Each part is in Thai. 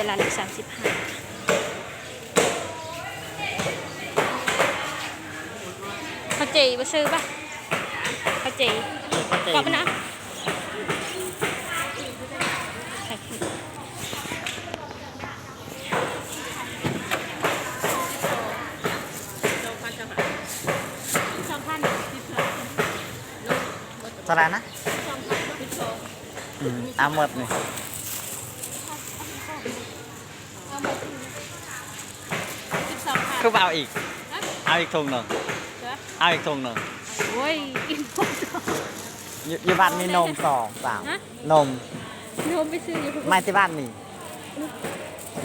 ตลาดหลักสามสิบห้าข้าวจีมาซื้อป่ะข้าวจีกลับไปนะสองพันเท่าไหรนะอืมเอาหมดนี่ คือเอาอีก เอาอีกถุงหนึ่งเอาอีกถุงหนึ่งโอ้ยกินหมดอยู่อยู่บ้านมีนมสองสามฮะนมโยมไปซื้ออยู่ไม่ที่บ้านมี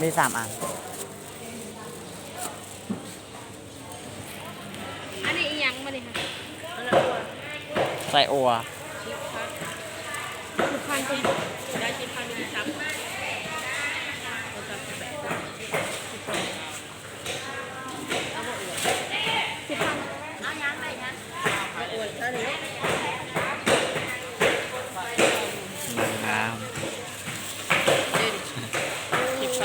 มีสามอัน อันนี้อีหยังมาเนี่ยค่ะใส่อัวคือพันเป็นได้กินพันหนึ่งซ้ำ สิบพัน ไม่อวดเท่านี้ งาม สิบพัน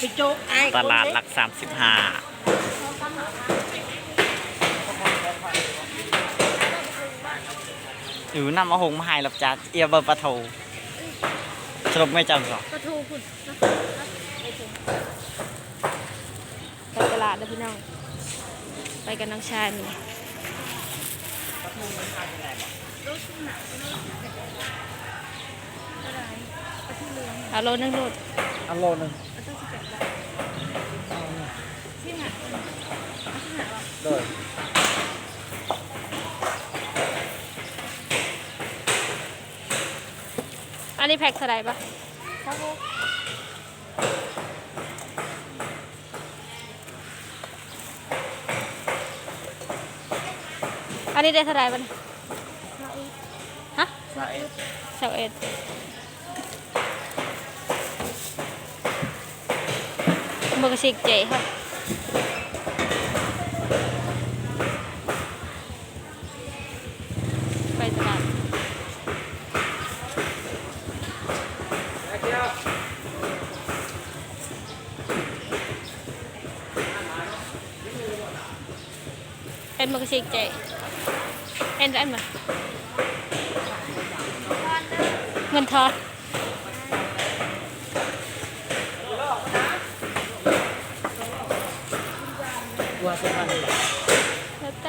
ไปโจ๊กไอ้ตลาดหลักสามสิบห้าอยู่นำมาหงมาให้หลับจ้าเอียเบอร์ปะโทสรุปไม่จำหรอกกระทูคุณไปตลาดนะพี่น้อง ไปกับน้องชายนี่ เอาโลนึงโลดอันโลนึงโดยอันนี้แพ็คเท่าไหร่ปะ อันนี้ได้เท่าไหร่ปะเนี่ยฮะใส่เสาเอ็ดมือกระชิกเจ๋ครับไปตลาดเป็นมือกระชิกเจ๋ เอ็นได้ไหมเงินทอนวัวสิบพันแล้ว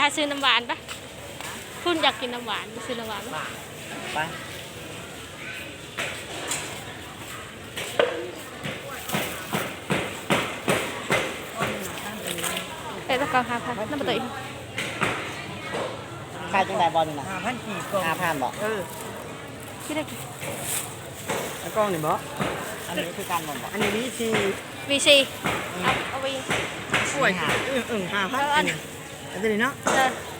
ซื้อน้ำหวานปะคุณอยากกินน้ำหวานไปซื้อน้ำหวานปะไปเอ้ยตะกองหาพันน้ำปลาตุ๋ยค่ายจังไดบอลนี่นะห้าพันกี่กล่องห้าพันบอกเออที่ได้กินแล้วกล่องนี่บ่อันนี้คือการบ่นบอกอันนี้วิธีวีซีเอาเอาวีป่วยเออเออห้าพัน อันนี้